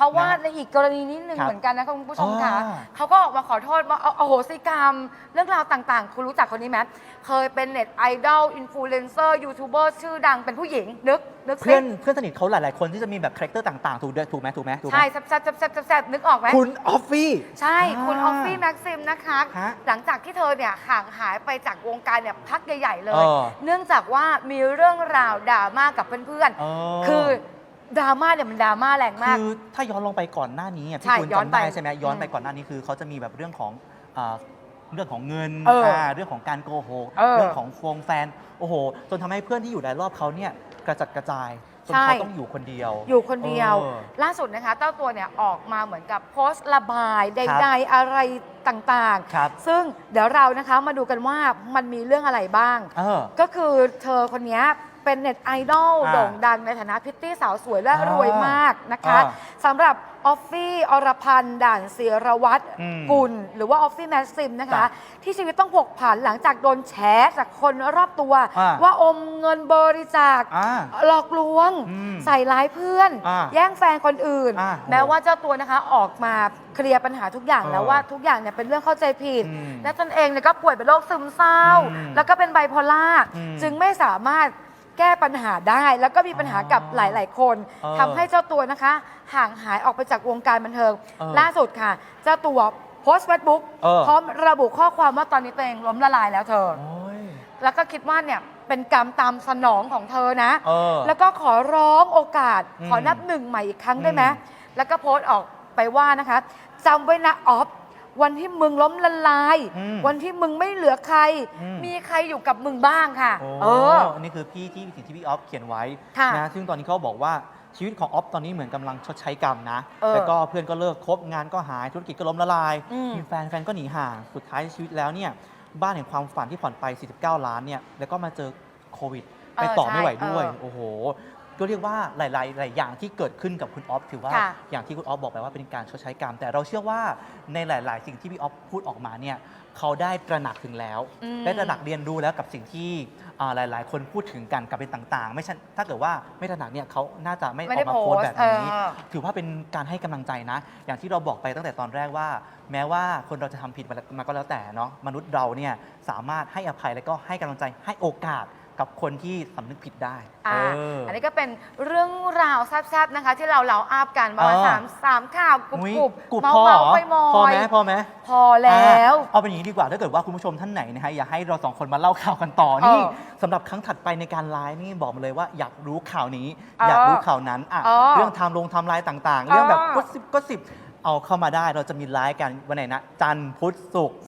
ราะว่านะในอีกกรณีนิดนึงครับเหมือนกันนะคะคุณผู้ชมค่ะอ่าเขาก็ออกมาขอโทษว่าเอาอโหสิกรรม เรื่องราวต่างๆ คุณรู้จักคนนี้ไหมเคยเป็นเน็ตไอดอลอินฟลูเอนเซอร์ยูทูบเบอร์ชื่อดังเป็นผู้หญิงนึกนึกสิเพื่อนเพื่อนสนิทเขาหลาย ๆ คนที่จะมีแบบคาแรคเตอร์ต่าง ๆ ถูกด้วยถูกไหมถูกไหมถูกไหมใช่แซ่บแซ่บแซ่บแซ่บแซ่บแซ่บนึกออกไหม คุณออฟฟี่ ใช่ คุณออ่าอฟฟี่แม็กซิมนะคะ ฮะหลังจากที่เธอเนี่ยห่างหายไปจากวงการเนี่ยพักใหญ่ ๆ เลย เออ เนื่องจากว่ามีเรื่องราวดราม่ากับเพื่อนเออๆคือ ดราม่าเนี่ยมันดราม่าแรงมาก คือถ้าย้อนลงไปก่อนหน้านี้อะใช่พี่คุณย้อนจำได้ไปใช่ไหมย้อนไปอืมก่อนหน้านี้คือเขาจะมีแบบเรื่องของอ่าเรื่องของเงินเอออ่าเรื่องของการโกหกเออเรื่องของฟงแฟนโอ้โห จนทำให้เพื่อนที่อยู่รายรอบเขาเนี่ยกระจัดกระจายจนใช่ เขาต้องอยู่คนเดียวอยู่คนเดียวเออ ล่าสุดนะคะเจ้าตัวเนี่ยออกมาเหมือนกับโพสต์ระบายใครับดๆ อะไร ต่างครับ ๆ ซึ่งเดี๋ยวเรานะคะมาดูกันว่ามันมีเรื่องอะไรบ้าง เออ ก็คือเธอคนนี้เป็นเน็ตไอดอลอ่าโด่งดังในฐานะพริตตี้สาวสวยและอ่ารวยมากนะคะอ่าสำหรับออฟฟี่อรพันธ์ด่านเสียรวัตรอืมกุล หรือว่าออฟฟี่แมสซิมนะคะจ้ะที่ชีวิตต้องผกผันหลังจากโดนแฉจากคนรอบตัว อ่า ว่าอมเงินบริจาค อ่า หลอกลวง อืมใส่ร้ายเพื่อน อ่าแย่งแฟนคนอื่น อ่าแม้ว่าเจ้าตัวนะคะออกมา เคลียร์ปัญหาทุกอย่างเออแล้วว่าทุกอย่างเนี่ยเป็นเรื่องเข้าใจผิด อืมและตนเองเนี่ยก็ป่วยเป็นโรคซึมเศร้า อืมแล้วก็เป็นไบโพล่าอืมจึงไม่สามารถแก้ปัญหาได้ แล้วก็มีปัญหากับอ๋อหลาย ๆ คนเออทำให้เจ้าตัวนะคะ ห่างหายออกไปจากวงการบันเทิง เออล่าสุดค่ะ เจ้าตัวโพสต์เฟซบุ๊กเออ พร้อมระบุข้อความว่าตอนนี้ตัวเองล้มละลายแล้วเธอ โอ้ยแล้วก็คิดว่าเนี่ยเป็นกรรมตามสนองของเธอนะ เออ แล้วก็ขอร้องโอกาสอืมขอนับหนึ่งใหม่อีกครั้งได้ไหม อืมแล้วก็โพสต์ออก ไปว่านะคะจำไว้นะออฟวันที่มึงล้มละลาย อืมวันที่มึงไม่เหลือใคร อืม มีใครอยู่กับมึงบ้างค่ะ โอ้เอออันนี้คือพี่ที่สิ่งที่พี่ออฟเขียนไว้ค่ะนะซึ่งตอนนี้เขาบอกว่าชีวิตของออฟตอนนี้เหมือนกำลังชดใช้กรรมนะเออแล้วก็เพื่อนก็เลิกคบงานก็หายธุรกิจก็ล้มละลายอืม มีแฟนแฟนก็หนีห่างสุดท้ายชีวิตแล้วเนี่ยบ้านแห่งความฝันที่ผ่อนไป 49 ล้านเนี่ยแล้วก็มาเจอโควิด ไปต่อไม่ไหวด้วยเออโอ้โห ก็เรียกว่าหลายๆหลายอย่างที่เกิดขึ้นกับคุณออฟถือว่าค่ะอย่างที่คุณออฟบอกไปว่าเป็นการชดใช้กรรม แต่เราเชื่อว่าในหลาย ๆ สิ่งที่พี่ออฟพูดออกมาเนี่ยเขาได้ตระหนักถึงแล้ว อืม ได้ตระหนักเรียนรู้แล้วกับสิ่งที่อ่าหลาย ๆ คนพูดถึงกันกับเป็นต่าง ๆ ไม่ใช่ถ้าเกิดว่าไม่ตระหนักเนี่ยเขาน่าจะไม่อไม่อได้กมาโพสต์โพสต์แบบนี้ เออ ถือว่าเป็นการให้กำลังใจนะ อย่างที่เราบอกไปตั้งแต่ตอนแรกว่า แม้ว่าคนเราจะทำผิดมาก็แล้วแต่เนาะมนุษย์เราเนี่ยสามารถให้อภัยแล้วก็ให้กำลังใจให้โอกาส กับคนที่สำนึกผิดได้ อ่าเอออั อันนี้ก็เป็นเรื่องราวแซ่บๆนะคะ ที่เราเล่าอาบกันมาเออ สามสามข่าวกรุบอุ๊ยกรุบกรุบเมาพอเหรเมาอไปมอพอไหยมพอไหม พอแล้ว อะเอาเป็นอย่างนี้ดีกว่าถ้าเกิดว่าคุณผู้ชมท่านไหนนะฮะอยากให้เราสองคนมาเล่าข่าวกันต่อนี่เออสำหรับครั้งถัดไปในการไลฟ์นี่บอกมาเลยว่าอยากรู้ข่าวนี้ เอออยอากรู้ข่าวนั้นอะเออเรื่องไทม์ลงไทม์ไลน์ต่างๆ เรื่องแบบเออ ก็สิบก็สิบเอาเข้ามาได้เราจะมีไลฟ์กันวันไหนนะจันทร์พุธศุกร์